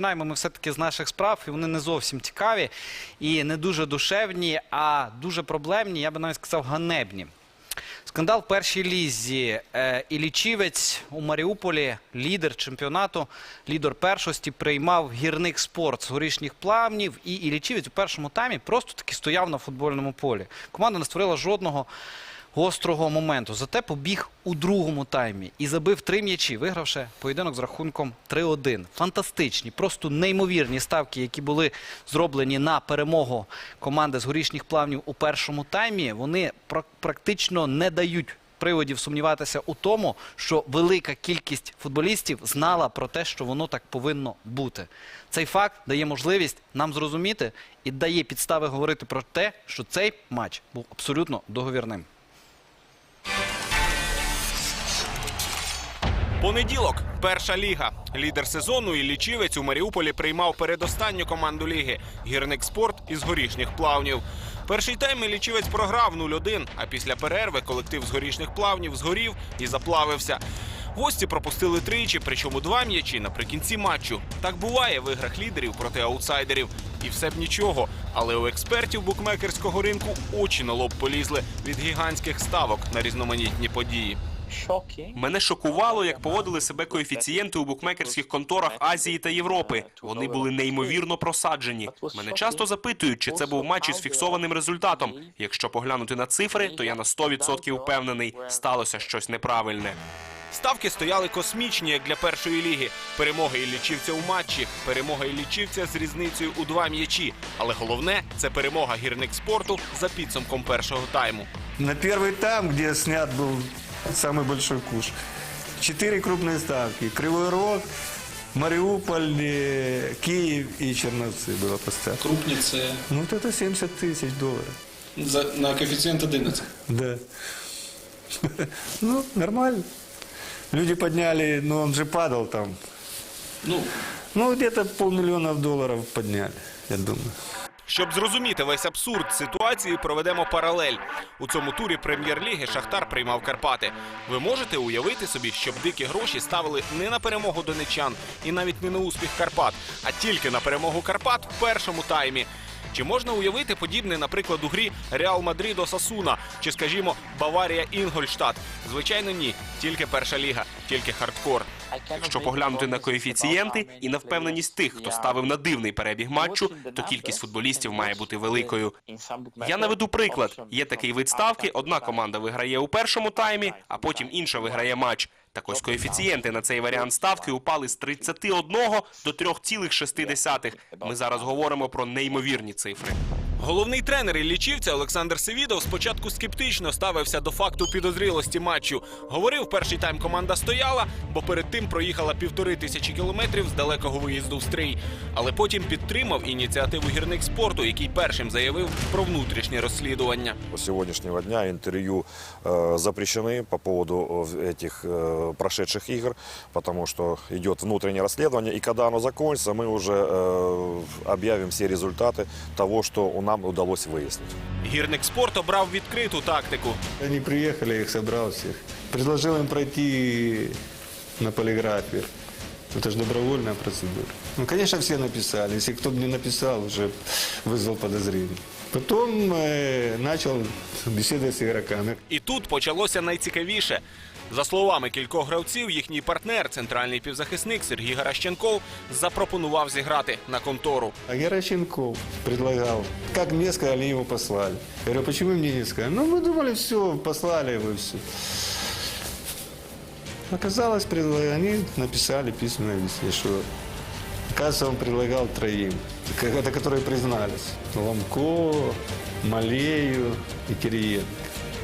починаємо ми все-таки з наших справ, і вони не зовсім цікаві і не дуже душевні, а дуже проблемні, я би навіть сказав, ганебні. Скандал першій лізі. Е, Ілічівець у Маріуполі, лідер чемпіонату, лідер першості, приймав гірник спорт з горішніх плавнів. І Ілічівець у першому таймі просто таки стояв на футбольному полі. Команда не створила жодного гострого моменту. Зате побіг у другому таймі і забив три м'ячі, вигравши поєдинок з рахунком 3-1. Фантастичні, просто неймовірні ставки, які були зроблені на перемогу команди з горішніх плавнів у першому таймі. Вони пра- практично не дають. Приводів сумніватися у тому, що велика кількість футболістів знала про те, що воно так повинно бути. Цей факт дає можливість нам зрозуміти і дає підстави говорити про те, що цей матч був абсолютно договірним. Понеділок, перша ліга. Лідер сезону і лічівець у Маріуполі приймав передостанню команду ліги гірник спорт із горішніх плавнів. Перший тайм лічівець програв 0-1, а після перерви колектив з горішніх плавнів згорів і заплавився. Гості пропустили тричі, причому два м'ячі наприкінці матчу. Так буває в іграх лідерів проти аутсайдерів. І все б нічого. Але у експертів букмекерського ринку очі на лоб полізли від гігантських ставок на різноманітні події. Мене шокувало, як поводили себе коефіцієнти у букмекерських конторах Азії та Європи. Вони були неймовірно просаджені. Мене часто запитують, чи це був матч із фіксованим результатом. Якщо поглянути на цифри, то я на 100% впевнений, сталося щось неправильне. Ставки стояли космічні, як для першої ліги. Перемога Іллічівця у матчі, перемога Іллічівця з різницею у два м'ячі. Але головне це перемога гірник спорту за підсумком першого тайму. На первый там, где снят был самый большой куш. Четыре крупные ставки. Кривой Рог, Мариуполь, э, Киев и Черновцы было поставлено. Крупні це Ну, вот это 70 тысяч долларов. за, на коефіцієнт 11. Да. Ну, нормально. Люди подняли, но он же падал там. Ну, Ну, где-то полмиллиона долларов подняли, я думаю. Щоб зрозуміти весь абсурд ситуації, проведемо паралель. У цьому турі прем'єр-ліги Шахтар приймав Карпати. Ви можете уявити собі, щоб дикі гроші ставили не на перемогу донечан і навіть не на успіх Карпат, а тільки на перемогу Карпат в першому таймі. Чи можна уявити подібне, наприклад, у грі Реал Мадрид Осасуна чи, скажімо, Баварія Інгольштадт? Звичайно, ні. Тільки перша ліга, тільки хардкор. Якщо поглянути на коефіцієнти і на впевненість тих, хто ставив на дивний перебіг матчу, то кількість футболістів має бути великою. Я наведу приклад. Є такий вид ставки: одна команда виграє у першому таймі, а потім інша виграє матч. Так ось коефіцієнти на цей варіант ставки упали з 31 до 3,6. Ми зараз говоримо про неймовірні цифри. Головний тренер Іллічівця Олександр Севідов спочатку скептично ставився до факту підозрілості матчу. Говорив, перший тайм команда стояла, бо перед тим проїхала півтори тисячі кілометрів з далекого виїзду в стрій. Але потім підтримав ініціативу гірник спорту, який першим заявив про внутрішнє розслідування. С сегодняшнего дня интервью э, запрещены по поводу э, этих э, прошедших игр, потому что идет внутреннее расследование, и когда оно закончится, мы уже э, объявим все результаты того, что нам удалось выяснить. Гірник спорт обрав відкриту тактику. Они приехали, я их собрал всех. Предложил им пройти на полиграфе. Это же добровольная процедура. Ну, конечно, все написали. Если кто бы не написал, уже вызвал подозрение. Потом э, начал беседовать с игроками. І тут почалося найцікавіше. За словами кількох гравців, їхній партнер, центральний півзахисник Сергій Гаращенков, запропонував зіграти на контору. А Геращенков предлагал. Как мне сказали, они его послали. Я говорю, почему мне не сказали? Ну, мы думали, все, послали его, все. Оказалось, предла- они написали письменное объяснение, что, оказывается, он предлагал троим, это которые признались. Ломко, Малею и Кириенко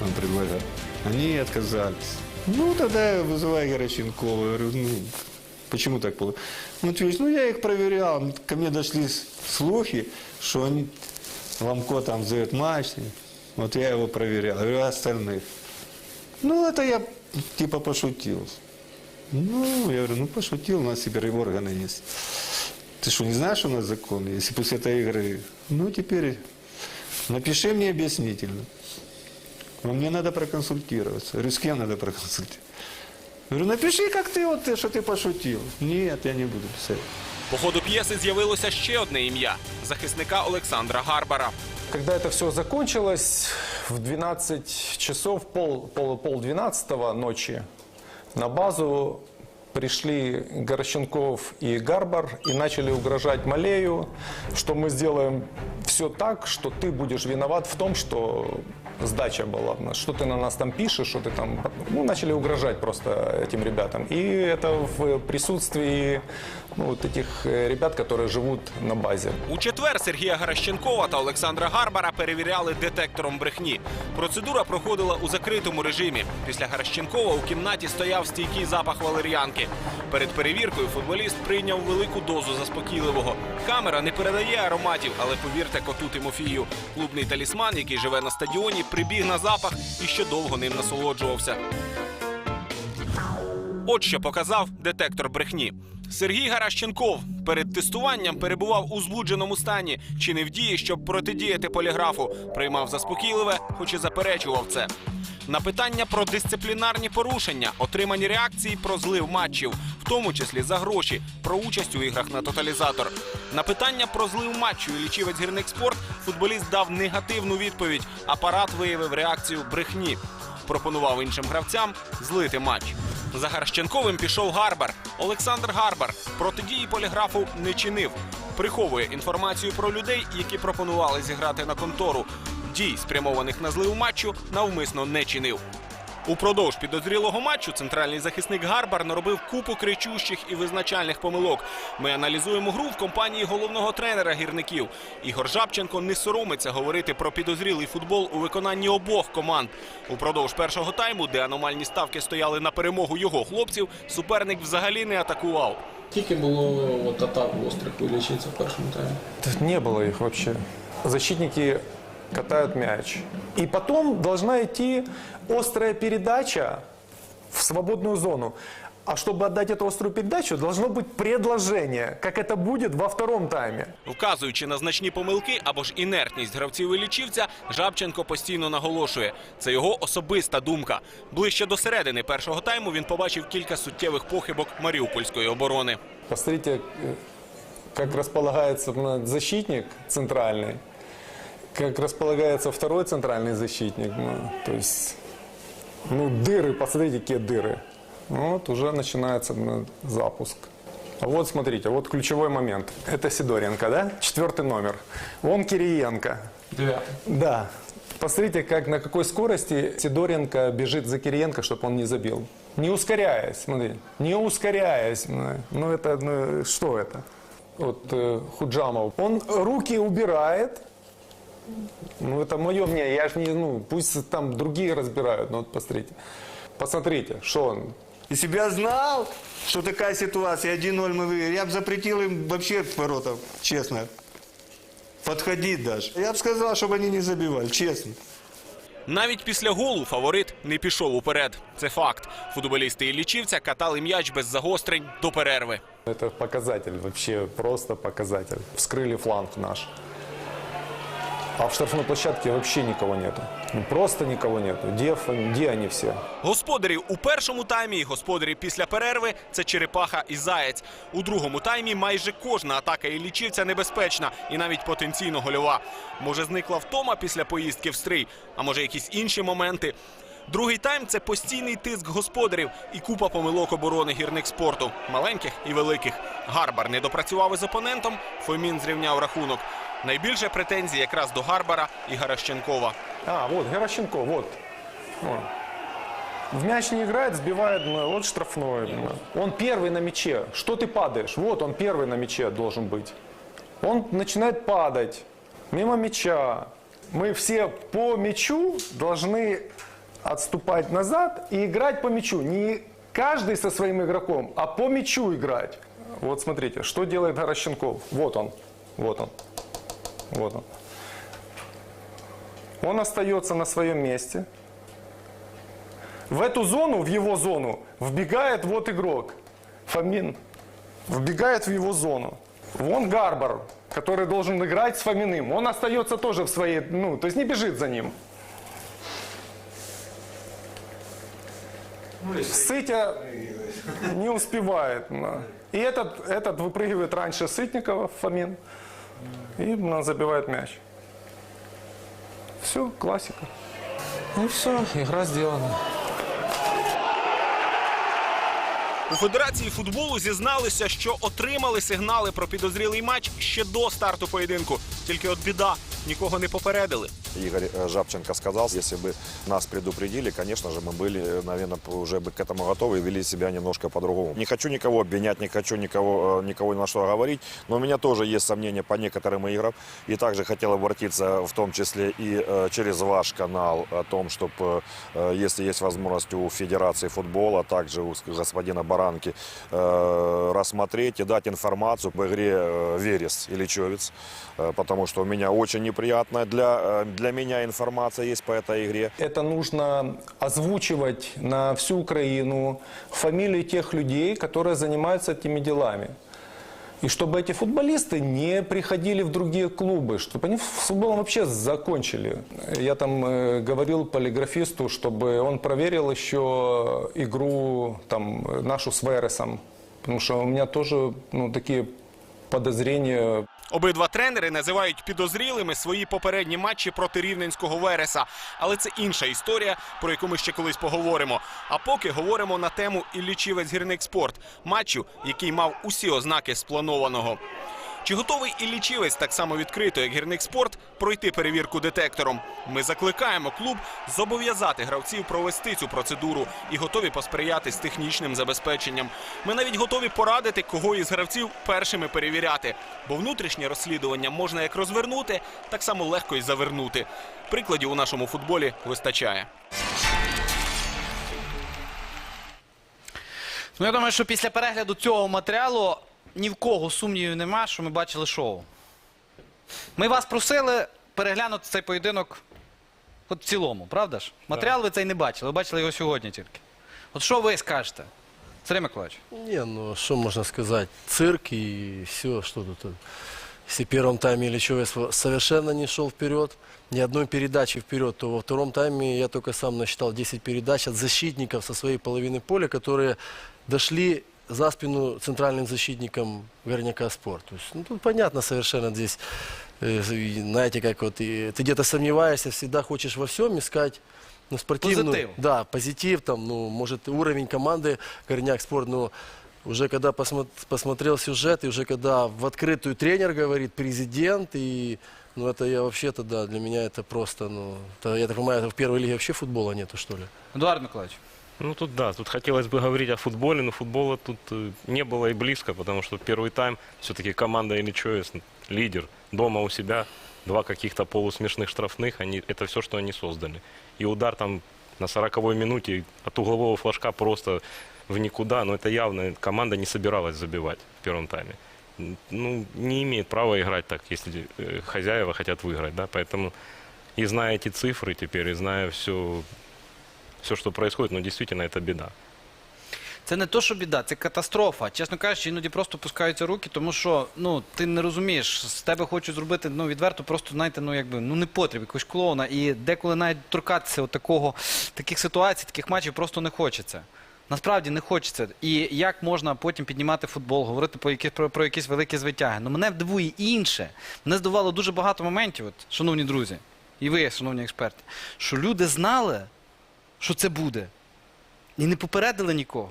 он предлагал. Они отказались. Ну, тогда я вызываю Геращенкова, я говорю, ну, почему так было? Ну, Товарищ, ну, я их проверял, ко мне дошли слухи, что они, Ломко там зовет матч, вот я его проверял, я говорю, а остальных? Ну, это я типа пошутил. Ну, я говорю, ну пошутил, у нас теперь и органы есть. Ты что, не знаешь, у нас закон есть? И после этой игры, ну теперь напиши мне объяснительно. Но мне надо проконсультироваться. Я говорю, с кем надо проконсультироваться? Я говорю, напиши, как ты, вот, что ты пошутил. Нет, я не буду писать. По ходу п'єси з'явилося ще одне ім'я захисника Олександра Гарбара. Когда это все закончилось, в 12 часов, пол, пол, пол 12 ночи, на базу пришли Горощенков и Гарбар и начали угрожать Малею, что мы сделаем все так, что ты будешь виноват в том, что сдача была, что ты на нас там пишешь, что ты там... Ну, начали угрожать просто этим ребятам. И это в присутствии ну, вот этих э, ребят, которые живут на базе. У четвер Сергія Гаращенкова та Олександра Гарбара перевіряли детектором брехні. Процедура проходила у закритому режимі. Після Гаращенкова у кімнаті стояв стійкий запах валер'янки. Перед перевіркою футболіст прийняв велику дозу заспокійливого. Камера не передає ароматів, але повірте коту Тимофію. Клубний талісман, який живе на стадіоні, прибіг на запах і ще довго ним насолоджувався. От що показав детектор брехні. Сергій Гаращенков перед тестуванням перебував у збудженому стані, чи не в дії, щоб протидіяти поліграфу. Приймав заспокійливе, хоч і заперечував це. На питання про дисциплінарні порушення, отримані реакції про злив матчів, в тому числі за гроші, про участь у іграх на тоталізатор. На питання про злив матчу і лічівець гірник спорт футболіст дав негативну відповідь. Апарат виявив реакцію брехні пропонував іншим гравцям злити матч. За Гарщенковим пішов Гарбар. Олександр Гарбар протидії поліграфу не чинив. Приховує інформацію про людей, які пропонували зіграти на контору. Дій, спрямованих на злив матчу, навмисно не чинив. Упродовж підозрілого матчу центральний захисник Гарбар наробив купу кричущих і визначальних помилок. Ми аналізуємо гру в компанії головного тренера гірників. Ігор Жабченко не соромиться говорити про підозрілий футбол у виконанні обох команд. Упродовж першого тайму, де аномальні ставки стояли на перемогу його хлопців, суперник взагалі не атакував. Скільки було от, атак гострих у лічинця в першому таймі? Не было их вообще. Защитники катают мяч. И потом должна идти острая передача в свободную зону. А чтобы отдать эту острую передачу, должно быть предложение, как это будет во втором тайме. Вказуючи на значні помилки або ж інертність гравців і лічівця, Жабченко постійно наголошує. Це його особиста думка. Ближче до середини першого тайму він побачив кілька суттєвих похибок маріупольської оборони. Посмотрите, э, как располагается м, защитник центральный, Как располагается второй центральный защитник. Ну, то есть, ну, дыры, посмотрите, какие дыры. Ну, Вот уже начинается м, запуск. Вот смотрите, вот ключевой момент. Это Сидоренко, да? Четвертый номер. Вон Кириенко. Дев'ятий. Да. Посмотрите, как, на какой скорости Сидоренко бежит за Кириенко, чтобы он не забил. Не ускоряясь, смотри, не ускоряясь. Ну, Ну, это, ну, что это? Вот э, Худжамов. Он руки убирает. Ну, это мое мнение. Я ж не, ну, пусть там другие разбирают. Но вот посмотрите. Посмотрите, что он. Если бы я знал, что такая ситуация, 1-0 мы выиграли, я бы запретил им вообще в ворота, честно. Подходить даже. Я бы сказал, чтобы они не забивали, честно. Навіть після голу фаворит не пішов уперед. Це факт. Футболісти і лічівця катали м'яч без загострень до перерви. Это показатель, вообще просто показатель. Вскрыли фланг наш. А в штрафной площадке вообще никого нету. Ну, просто никого нету. Где, фа- где они все? Господарі у першому таймі і господарі після перерви це черепаха і заєць. У другому таймі майже кожна атака і лічівця небезпечна і навіть потенційно гольова. Може, зникла втома після поїздки в стрий, а може якісь інші моменти. Другий тайм це постійний тиск господарів і купа помилок оборони гірник спорту, маленьких і великих. Гарбар не допрацював із опонентом. Фомін зрівняв рахунок. Найбільше претензій якраз до Гарбара і Гаращенкова. А, вот, Геращенко, вот. Вот. В мяч не играет, сбивает, ну, вот штрафной. ну. Он первый на мяче. Что ты падаешь? Вот он первый на мяче должен быть. Он начинает падать мимо мяча. Мы все по мячу должны отступать назад и играть по мячу. Не каждый со своим игроком, а по мячу играть. Вот смотрите, что делает Горощенков. Вот он, вот он, вот он. Он остается на своем месте. В эту зону, в его зону, вбегает вот игрок. Фомин. Вбегает в его зону. Вон Гарбар, который должен играть с Фоминым. Он остается тоже в своей, ну, то есть не бежит за ним. Сытя не успевает. И этот, этот выпрыгивает раньше Сытникова, Фомин, и он забивает мяч. Все, классика. И все, игра сделана. У Федерації футболу зізналися, що отримали сигнали про підозрілий матч ще до старту поєдинку. Тільки от біда, нікого не попередили. Игорь э, Жабченко сказал, если бы нас предупредили, конечно же, мы были, наверное, уже бы к этому готовы и вели себя немножко по-другому. Не хочу никого обвинять, не хочу никого, э, никого ни на что говорить, но у меня тоже есть сомнения по некоторым играм. И также хотел обратиться в том числе и э, через ваш канал о том, чтобы, если есть возможность у Федерации футбола, также у господина Баранки, э, рассмотреть и дать информацию по игре э, Верес или Човец, э, потому что у меня очень неприятная для, э, для меня информация есть по этой игре. Это нужно озвучивать на всю Украину фамилии тех людей, которые занимаются этими делами. И чтобы эти футболисты не приходили в другие клубы, чтобы они с футболом вообще закончили. Я там э, говорил полиграфисту, чтобы он проверил еще игру там, э, нашу с Вересом. Потому что у меня тоже ну, такие подозрения Обидва тренери називають підозрілими свої попередні матчі проти рівненського Вереса. Але це інша історія, про яку ми ще колись поговоримо. А поки говоримо на тему Іллічівець гірник спорт матчу, який мав усі ознаки спланованого. Чи готовий Іллічівець так само відкрито, як гірник спорт, пройти перевірку детектором? Ми закликаємо клуб зобов'язати гравців провести цю процедуру і готові посприяти з технічним забезпеченням. Ми навіть готові порадити, кого із гравців першими перевіряти, бо внутрішнє розслідування можна як розвернути, так само легко і завернути. Прикладів у нашому футболі вистачає. Ну, я думаю, що після перегляду цього матеріалу ні в кого сумнівів нема, що ми бачили шоу. Ми вас просили переглянути цей поєдинок от в цілому, правда ж? Матеріал ви цей не бачили, ви бачили його сьогодні тільки. От що ви скажете? Сергій Миколаївич? Не, ну что можно сказать? Цирк и все, что тут. Если в первом тайме Ильичевец совершенно не шел вперед, ни одной передачи вперед, то во втором тайме я только сам насчитал 10 передач от защитников со своей половины поля, которые дошли за спину центральным защитникам Горняка Спорт. То есть, ну, тут понятно совершенно здесь, э, знаете, как вот и ты где-то сомневаешься, всегда хочешь во всем искать ну, спортивную, Позитив. да, позитив, там, ну, может, уровень команды Горняк Спорт, но уже когда посмо- посмотрел сюжет, и уже когда в открытую тренер говорит, президент, и, ну, это я вообще-то, да, для меня это просто, ну, это, я так понимаю, это в первой лиге вообще футбола нету, что ли? Едуард Миколаївич. Ну тут да, тут хотелось бы говорить о футболе, но футбола тут э, не было и близко, потому что первый тайм все-таки команда Ильичевец лидер дома у себя, два каких-то полусмешных штрафных, они, это все, что они создали. И удар там на 40-й минуте от углового флажка просто в никуда, но это явно команда не собиралась забивать в первом тайме. Ну, не имеет права играть так, если э, хозяева хотят выиграть, да, поэтому и зная эти цифры теперь, и зная все, все, что происходит, ну, действительно, это беда. Це не то, що біда, це катастрофа. Чесно кажучи, іноді просто пускаються руки, тому що ну ти не розумієш, з тебе хочуть зробити ну відверто, просто знаєте, ну якби ну не потріб якогось клоуна. І деколи навіть торкатися от такого таких ситуацій, таких матчів просто не хочеться. Насправді не хочеться. І як можна потім піднімати футбол, говорити про якісь про, про якісь великі звитяги. Ну мене дивує інше. Мене здивувало дуже багато моментів, от, шановні друзі, і ви, шановні експерти, що люди знали, що це буде, і не попередили нікого.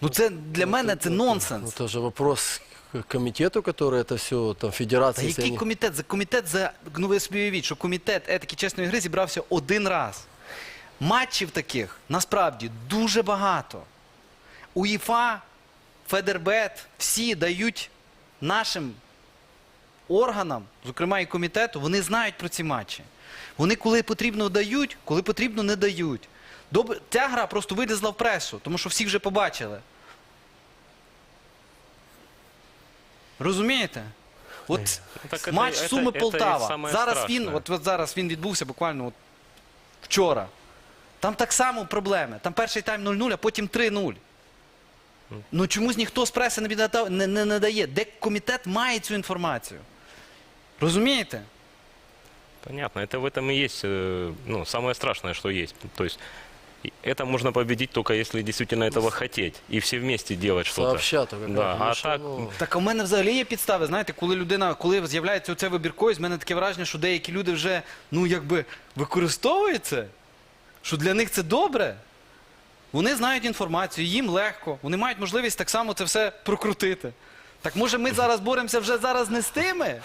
Ну це для мене це Ну, нонсенс. это же вопрос к комитету, который это все, там, Та федерации. если який они- комітет? За комітет за ну ви собі уявіть, що комітет етики чесної гри зібрався один раз. Матчів таких насправді дуже багато. УЄФА, Федербет, всі дають нашим органам, зокрема і комітету, вони знають про ці матчі. Вони коли потрібно дають, коли потрібно не дають. Добре, ця гра просто вилізла в пресу, тому що всі вже побачили. Розумієте? От так матч це- Суми це Полтава. саме Зараз страшне. він, от, от зараз він відбувся буквально от вчора. Там так само проблеми. Там перший тайм 0-0, а потім 3-0. Ну чомусь ніхто з преси не, не, не надає. Де комітет має цю інформацію? Розумієте? Понятно, это в этом и есть, э, ну, самое страшное, что есть. То есть И это можно победить только если действительно этого хотеть и все вместе делать что-то. Сообща только. Да, а конечно, так ну, Так а в мене взагалі є підстави. Знаєте, коли людина, коли з'являється оце вибірковість, в мене таке враження, що деякі люди вже ну якби використовують це, що для них це добре. Вони знають інформацію, їм легко, вони мають можливість так само це все прокрутити. Так може ми зараз боремося вже зараз не з тими?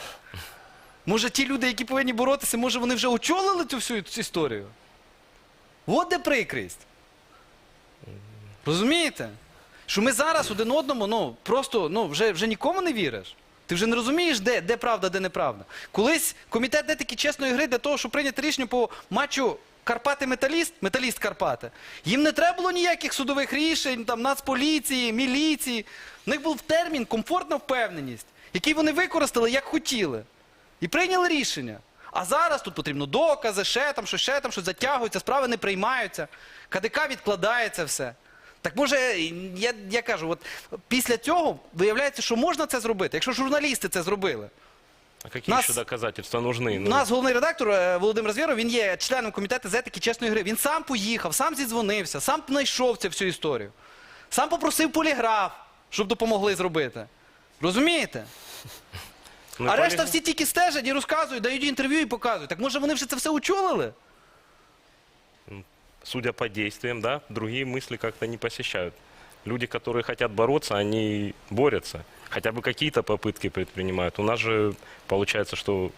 Може ті люди, які повинні боротися, може вони вже очолили цю всю цю історію? От де прикрість. Розумієте? Що ми зараз один одному, ну просто ну, вже, вже нікому не віриш. Ти вже не розумієш, де, де правда, де неправда. Колись комітет етики чесної гри для того, щоб прийняти рішення по матчу Карпати Металіст, Металіст Карпати. Їм не треба було ніяких судових рішень, там, нацполіції, міліції. У них був термін комфортна впевненість, який вони використали як хотіли. І прийняли рішення. А зараз тут потрібно докази, ще там, що ще там, що затягуються, справи не приймаються. КДК відкладається все. Так може, я, я кажу, от після цього виявляється, що можна це зробити, якщо журналісти це зробили. А какие Нас- еще доказательства нужны? У Ну, нас головний редактор е, Володимир Звєров, він є членом комітету з етики чесної гри. Він сам поїхав, сам зідзвонився, сам знайшов цю всю історію. Сам попросив поліграф, щоб допомогли зробити. Розумієте? ну, а и решта полиграф- всі тільки стежать і розказують, дають інтерв'ю і показують. Так може вони вже це все учолили? Судя по действиям, да, другие мысли как-то не посещают. Люди, которые хотят бороться, они борются. Хотя бы какие-то попытки предпринимают. У нас же получается, что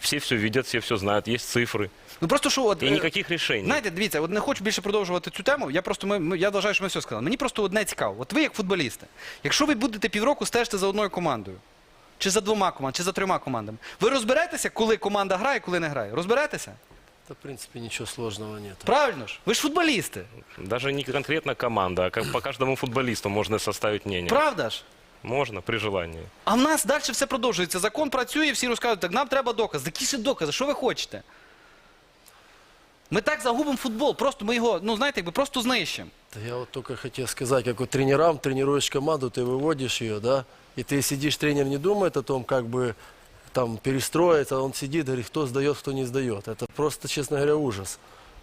все все видят, все все знают, есть цифры. Ну просто що от. И е, никаких решений. Знаєте, дивіться, от не хочу більше продовжувати цю тему. Я просто ми, ми- я вважаю, що ми все сказали. Мені просто одне цікаво. От ви як футболісти, якщо ви будете півроку стежити за одною командою, чи за двома командами, чи за трьома командами, ви розберетеся, коли команда грає, коли не грає? Розберетеся? это, в принципе, ничего сложного нет. Правильно ж? Ви ж футболісти. Даже не конкретно команда, а как по каждому футболисту можно составить мнение. Правда ж? Можно при желании. А в нас далі все продовжується. Закон працює, всі розказують, так нам треба докази. Які ще докази? Що ви хочете? Ми так загубимо футбол, просто ми його, ну знаєте, якби просто знищимо. Да я вот только хотел сказать, как вот тренерам, тренируешь команду, ты выводишь ее, да, И ты сидишь, тренер не думает о том, как бы там перестроиться, он сидит, говорит, кто сдает, кто не сдает. Это просто, честно говоря, ужас.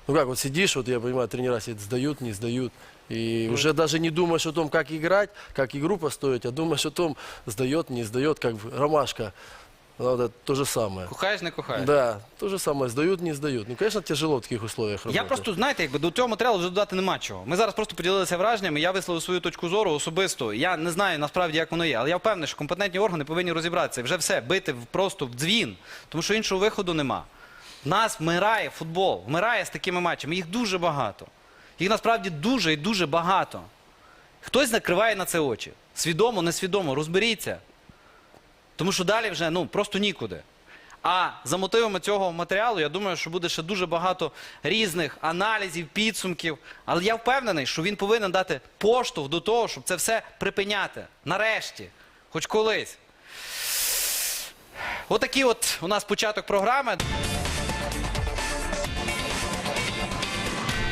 Ну как, вот сидишь, вот я понимаю, тренера сидят, сдают, не сдают. И уже даже не думаешь о том, как играть, как игру построить, а думаешь о том, сдает, не сдает, как в- ромашка. Это то же самое. Кохаєш, не кохаєш. Да, то же самое, сдают, не сдают. Ну, конечно, тяжело в таких условиях Я работать. просто, знаєте, якби до цього матеріалу вже додати нема чого. Ми зараз просто поділилися враженнями, я висловив свою точку зору особисто. Я не знаю насправді, як воно є, але я впевнений, що компетентні органи повинні розібратися вже все бити в- просто в дзвін, тому що іншого виходу нема. В нас вмирає футбол, вмирає з такими матчами. Їх дуже багато. Їх насправді дуже і дуже багато. Хтось накриває на це очі. Свідомо, несвідомо, розберіться. Тому що далі вже ну, просто нікуди. А за мотивами цього матеріалу, я думаю, що буде ще дуже багато різних аналізів, підсумків. Але я впевнений, що він повинен дати поштовх до того, щоб це все припиняти. Нарешті, хоч колись. Отакий от у нас початок програми.